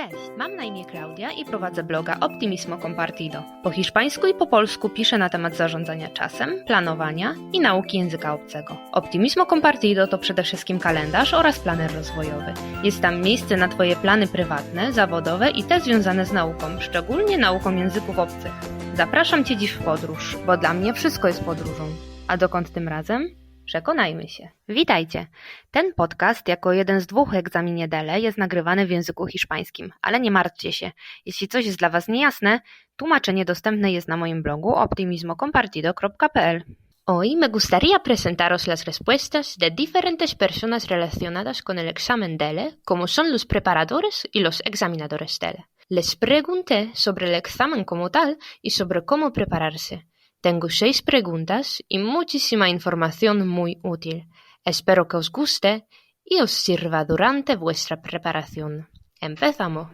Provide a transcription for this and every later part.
Cześć, mam na imię Klaudia i prowadzę bloga Optimismo Compartido. Po hiszpańsku i po polsku piszę na temat zarządzania czasem, planowania i nauki języka obcego. Optimismo Compartido to przede wszystkim kalendarz oraz planer rozwojowy. Jest tam miejsce na Twoje plany prywatne, zawodowe i te związane z nauką, szczególnie nauką języków obcych. Zapraszam Cię dziś w podróż, bo dla mnie wszystko jest podróżą. A dokąd tym razem? Przekonajmy się. Witajcie! Ten podcast, jako jeden z dwóch egzaminie DELE, jest nagrywany w języku hiszpańskim, ale nie martwcie się. Jeśli coś jest dla Was niejasne, tłumaczenie dostępne jest na moim blogu optimismocompartido.pl. Hoy me gustaría presentaros las respuestas de diferentes personas relacionadas con el examen DELE, como son los preparadores y los examinadores DELE. Les pregunté sobre el examen como tal y sobre cómo prepararse. Tengo seis preguntas y muchísima información muy útil. Espero que os guste y os sirva durante vuestra preparación. Empezamos.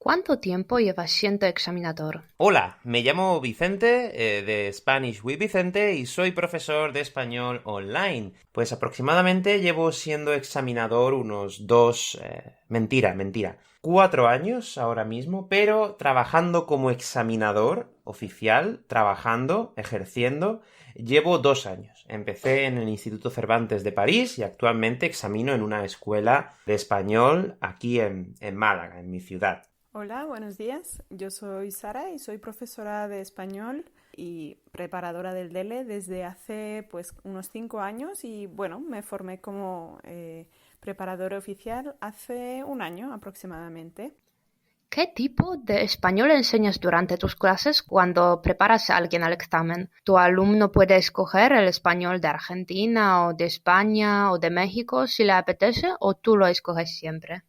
¿Cuánto tiempo llevas siendo examinador? Hola, me llamo Vicente eh, de Spanish with Vicente y soy profesor de español online. Pues aproximadamente llevo siendo examinador unos dos... Eh, mentira, mentira. Cuatro años ahora mismo, pero trabajando como examinador oficial, trabajando, ejerciendo, llevo dos años. Empecé en el Instituto Cervantes de París y actualmente examino en una escuela de español aquí en, en Málaga, en mi ciudad. Hola, buenos días. Yo soy Sara y soy profesora de español y preparadora del DELE desde hace pues unos cinco años y bueno, me formé como eh, preparadora oficial hace un año aproximadamente. ¿Qué tipo de español enseñas durante tus clases cuando preparas a alguien al examen? ¿Tu alumno puede escoger el español de Argentina o de España o de México si le apetece o tú lo escoges siempre?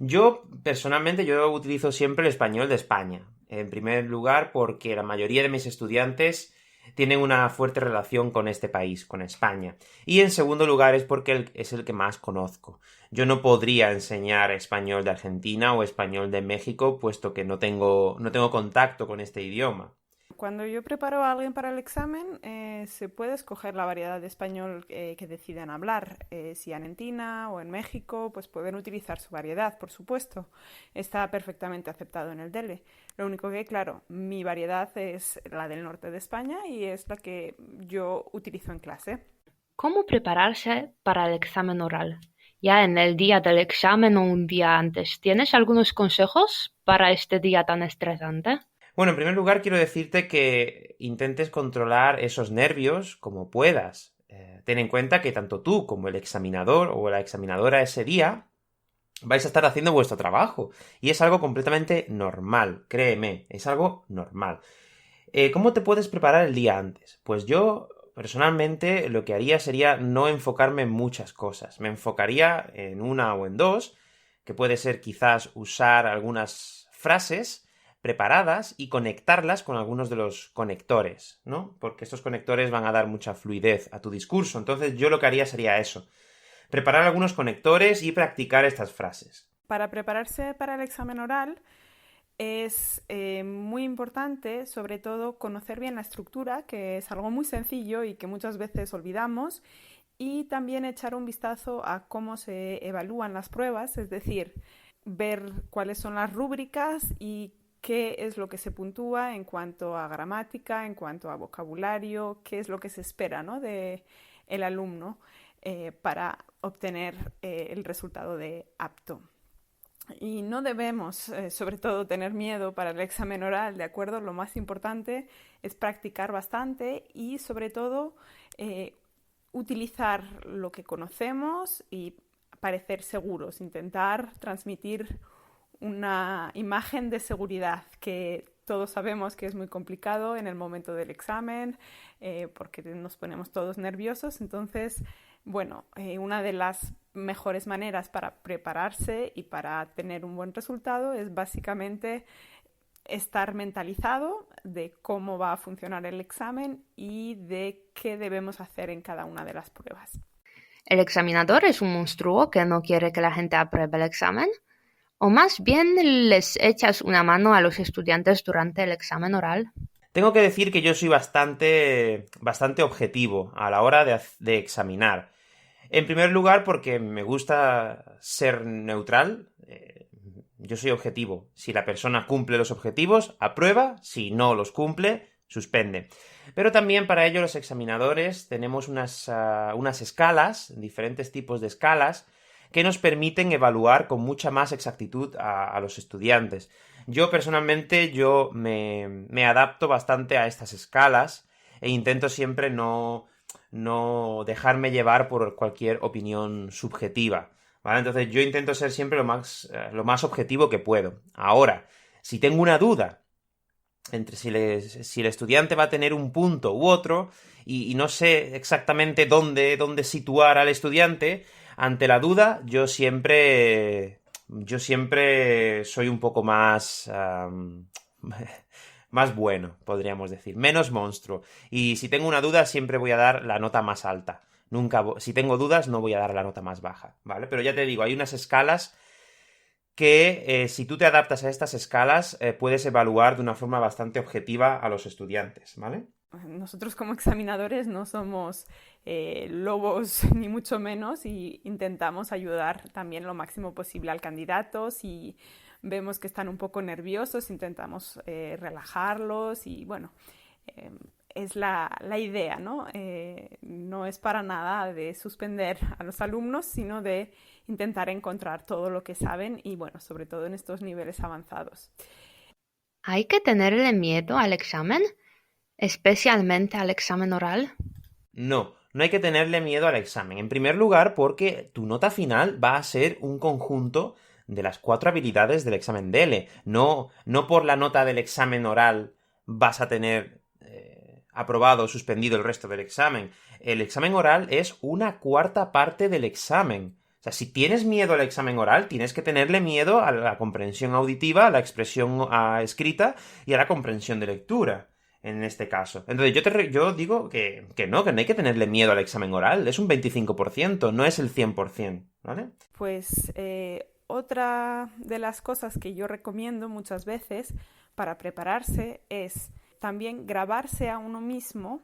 Yo, personalmente, yo utilizo siempre el español de España. En primer lugar, porque la mayoría de mis estudiantes tienen una fuerte relación con este país, con España. Y en segundo lugar es porque es el que más conozco. Yo no podría enseñar español de Argentina o español de México, puesto que no tengo, no tengo contacto con este idioma. Cuando yo preparo a alguien para el examen, eh, se puede escoger la variedad de español eh, que decidan hablar. Eh, si en Argentina o en México, pues pueden utilizar su variedad, por supuesto. Está perfectamente aceptado en el DELE. Lo único que, claro, mi variedad es la del norte de España y es la que yo utilizo en clase. ¿Cómo prepararse para el examen oral? Ya en el día del examen o un día antes, ¿tienes algunos consejos para este día tan estresante? Bueno, en primer lugar quiero decirte que intentes controlar esos nervios como puedas. Eh, ten en cuenta que tanto tú como el examinador o la examinadora ese día vais a estar haciendo vuestro trabajo. Y es algo completamente normal, créeme, es algo normal. Eh, ¿Cómo te puedes preparar el día antes? Pues yo personalmente lo que haría sería no enfocarme en muchas cosas. Me enfocaría en una o en dos, que puede ser quizás usar algunas frases preparadas y conectarlas con algunos de los conectores, ¿no? Porque estos conectores van a dar mucha fluidez a tu discurso. Entonces yo lo que haría sería eso. Preparar algunos conectores y practicar estas frases. Para prepararse para el examen oral es eh, muy importante, sobre todo, conocer bien la estructura, que es algo muy sencillo y que muchas veces olvidamos, y también echar un vistazo a cómo se evalúan las pruebas, es decir, ver cuáles son las rúbricas y qué es lo que se puntúa en cuanto a gramática, en cuanto a vocabulario, qué es lo que se espera ¿no? de el alumno eh, para obtener eh, el resultado de apto. Y no debemos, eh, sobre todo, tener miedo para el examen oral, ¿de acuerdo? Lo más importante es practicar bastante y, sobre todo, utilizar lo que conocemos y parecer seguros, intentar transmitir una imagen de seguridad que todos sabemos que es muy complicado en el momento del examen eh, porque nos ponemos todos nerviosos. Entonces, bueno, eh, una de las mejores maneras para prepararse y para tener un buen resultado es básicamente estar mentalizado de cómo va a funcionar el examen y de qué debemos hacer en cada una de las pruebas. ¿El examinador es un monstruo que no quiere que la gente apruebe el examen? ¿O más bien les echas una mano a los estudiantes durante el examen oral? Tengo que decir que yo soy bastante, bastante objetivo a la hora de, examinar. En primer lugar, porque me gusta ser neutral. Eh, Yo soy objetivo. Si la persona cumple los objetivos, aprueba. Si no los cumple, suspende. Pero también para ello los examinadores tenemos unas, uh, unas escalas, diferentes tipos de escalas, que nos permiten evaluar con mucha más exactitud a, los estudiantes. Yo personalmente yo me, me, adapto bastante a estas escalas e intento siempre no, no dejarme llevar por cualquier opinión subjetiva. ¿vale? Entonces yo intento ser siempre lo más, uh, lo más objetivo que puedo. Ahora, si tengo una duda entre si, si, el estudiante va a tener un punto u otro y, y no sé exactamente dónde, dónde, situar al estudiante, ante la duda yo siempre yo siempre soy un poco más más bueno, podríamos decir, menos monstruo. Y si tengo una duda siempre voy a dar la nota más alta. Nunca si tengo dudas no voy a dar la nota más baja, ¿vale? Pero ya te digo, hay unas escalas que eh, si tú te adaptas a estas escalas eh, puedes evaluar de una forma bastante objetiva a los estudiantes, ¿vale? Nosotros como examinadores no somos eh, lobos ni mucho menos y intentamos ayudar también lo máximo posible al candidato. Si vemos que están un poco nerviosos, intentamos eh, relajarlos y bueno, eh, es la, la, idea, ¿no? no es para nada de suspender a los alumnos, sino de intentar encontrar todo lo que saben y bueno, sobre todo en estos niveles avanzados. ¿Hay que tenerle miedo al examen? Especialmente al examen oral? No, no hay que tenerle miedo al examen. En primer lugar, porque tu nota final va a ser un conjunto de las cuatro habilidades del examen DELE. No, no por la nota del examen oral vas a tener eh, aprobado o suspendido el resto del examen. El examen oral es una cuarta parte del examen. O sea, si tienes miedo al examen oral, tienes que tenerle miedo a la comprensión auditiva, a la expresión escrita y a la comprensión de lectura en este caso. Entonces yo, te, yo digo que, que, no, que no hay que tenerle miedo al examen oral, es un 25%, no es el 100%, ¿vale? Pues eh, otra de las cosas que yo recomiendo muchas veces para prepararse es también grabarse a uno mismo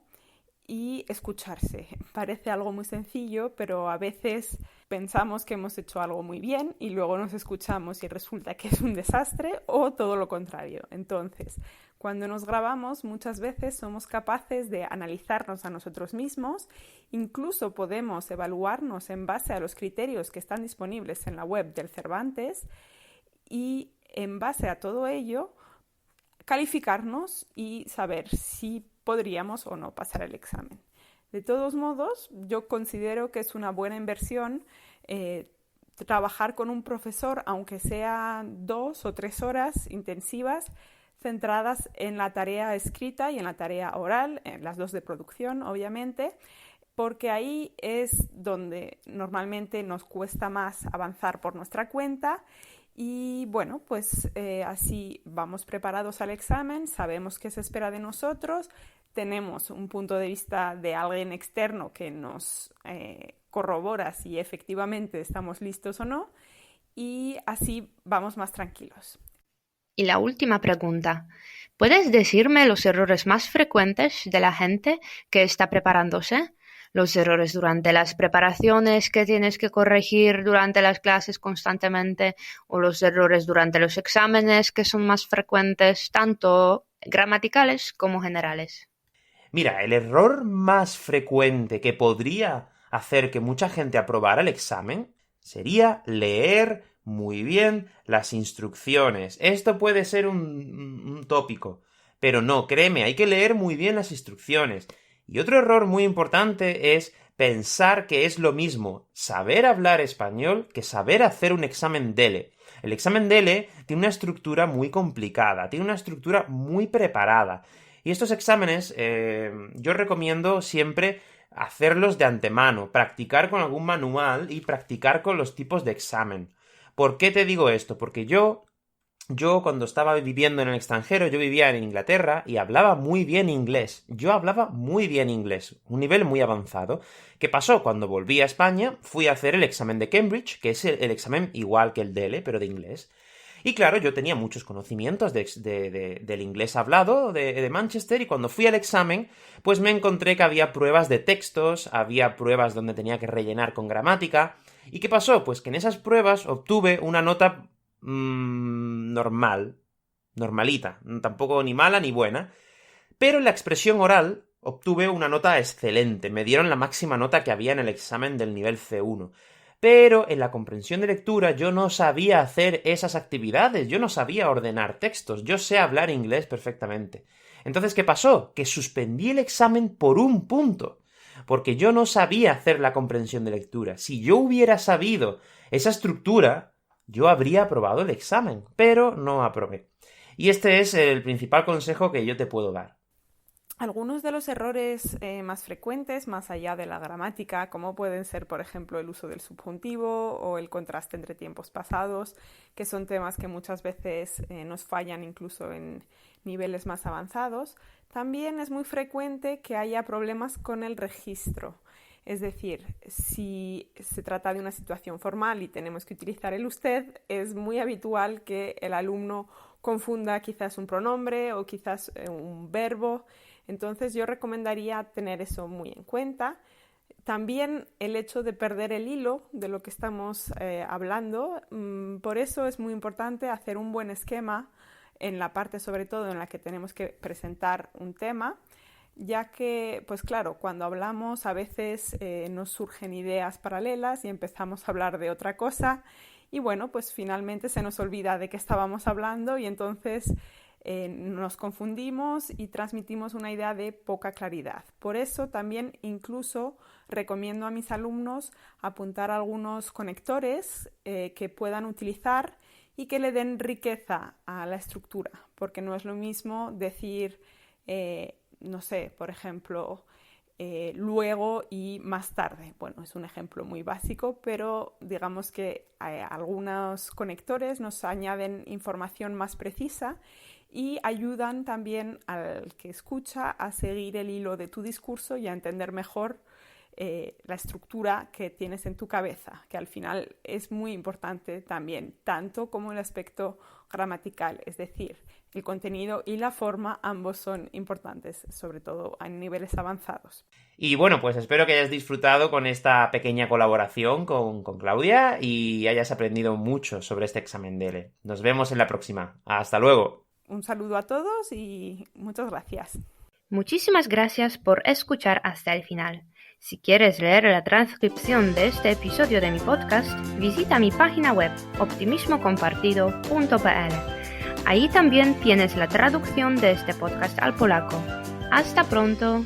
y escucharse. Parece algo muy sencillo, pero a veces pensamos que hemos hecho algo muy bien y luego nos escuchamos y resulta que es un desastre o todo lo contrario. Entonces, cuando nos grabamos muchas veces somos capaces de analizarnos a nosotros mismos, incluso podemos evaluarnos en base a los criterios que están disponibles en la web del Cervantes y en base a todo ello calificarnos y saber si podríamos o no pasar el examen. De todos modos, yo considero que es una buena inversión eh, trabajar con un profesor, aunque sean dos o tres horas intensivas, centradas en la tarea escrita y en la tarea oral, en las dos de producción, obviamente, porque ahí es donde normalmente nos cuesta más avanzar por nuestra cuenta y bueno, pues eh, así vamos preparados al examen, sabemos qué se espera de nosotros, tenemos un punto de vista de alguien externo que nos eh, corrobora si efectivamente estamos listos o no y así vamos más tranquilos. Y la última pregunta. ¿Puedes decirme los errores más frecuentes de la gente que está preparándose? Los errores durante las preparaciones que tienes que corregir durante las clases constantemente o los errores durante los exámenes que son más frecuentes, tanto gramaticales como generales. Mira, el error más frecuente que podría hacer que mucha gente aprobara el examen sería leer muy bien las instrucciones. Esto puede ser un, tópico, pero no, créeme, hay que leer muy bien las instrucciones. Y otro error muy importante es pensar que es lo mismo saber hablar español que saber hacer un examen DELE. El examen DELE tiene una estructura muy complicada, tiene una estructura muy preparada. Y estos exámenes eh, yo recomiendo siempre hacerlos de antemano, practicar con algún manual y practicar con los tipos de examen. ¿Por qué te digo esto? Porque yo, yo cuando estaba viviendo en el extranjero, yo vivía en Inglaterra y hablaba muy bien inglés. Yo hablaba muy bien inglés, un nivel muy avanzado. ¿Qué pasó? Cuando volví a España, fui a hacer el examen de Cambridge, que es el, examen igual que el DELE, pero de inglés. Y claro, yo tenía muchos conocimientos de, del inglés hablado de, Manchester y cuando fui al examen, pues me encontré que había pruebas de textos, había pruebas donde tenía que rellenar con gramática. ¿Y qué pasó? Pues que en esas pruebas obtuve una nota mmm, normal, normalita, tampoco ni mala ni buena, pero en la expresión oral obtuve una nota excelente, me dieron la máxima nota que había en el examen del nivel C1. Pero en la comprensión de lectura yo no sabía hacer esas actividades, yo no sabía ordenar textos, yo sé hablar inglés perfectamente. Entonces, ¿qué pasó? Que suspendí el examen por un punto, porque yo no sabía hacer la comprensión de lectura. Si yo hubiera sabido esa estructura, yo habría aprobado el examen, pero no aprobé. Y este es el principal consejo que yo te puedo dar. Algunos de los errores eh, más frecuentes, más allá de la gramática, como pueden ser, por ejemplo, el uso del subjuntivo o el contraste entre tiempos pasados, que son temas que muchas veces eh, nos fallan incluso en niveles más avanzados, también es muy frecuente que haya problemas con el registro. Es decir, si se trata de una situación formal y tenemos que utilizar el usted, es muy habitual que el alumno confunda quizás un pronombre o quizás eh, un verbo entonces yo recomendaría tener eso muy en cuenta. También el hecho de perder el hilo de lo que estamos eh, hablando, mm, por eso es muy importante hacer un buen esquema en la parte sobre todo en la que tenemos que presentar un tema, ya que, pues claro, cuando hablamos a veces eh, nos surgen ideas paralelas y empezamos a hablar de otra cosa y bueno, pues finalmente se nos olvida de qué estábamos hablando y entonces eh, nos confundimos y transmitimos una idea de poca claridad. Por eso también incluso recomiendo a mis alumnos apuntar algunos conectores eh, que puedan utilizar y que le den riqueza a la estructura, porque no es lo mismo decir, eh, no sé, por ejemplo, luego y más tarde. Bueno, es un ejemplo muy básico, pero digamos que algunos conectores nos añaden información más precisa y ayudan también al que escucha a seguir el hilo de tu discurso y a entender mejor eh, la estructura que tienes en tu cabeza, que al final es muy importante también, tanto como el aspecto gramatical, es decir, el contenido y la forma, ambos son importantes, sobre todo a niveles avanzados. Y bueno, pues espero que hayas disfrutado con esta pequeña colaboración con, con Claudia y hayas aprendido mucho sobre este examen DELE. Nos vemos en la próxima. Hasta luego. Un saludo a todos y muchas gracias. Muchísimas gracias por escuchar hasta el final. Si quieres leer la transcripción de este episodio de mi podcast, visita mi página web optimismocompartido.pl. Ahí también tienes la traducción de este podcast al polaco. Hasta pronto.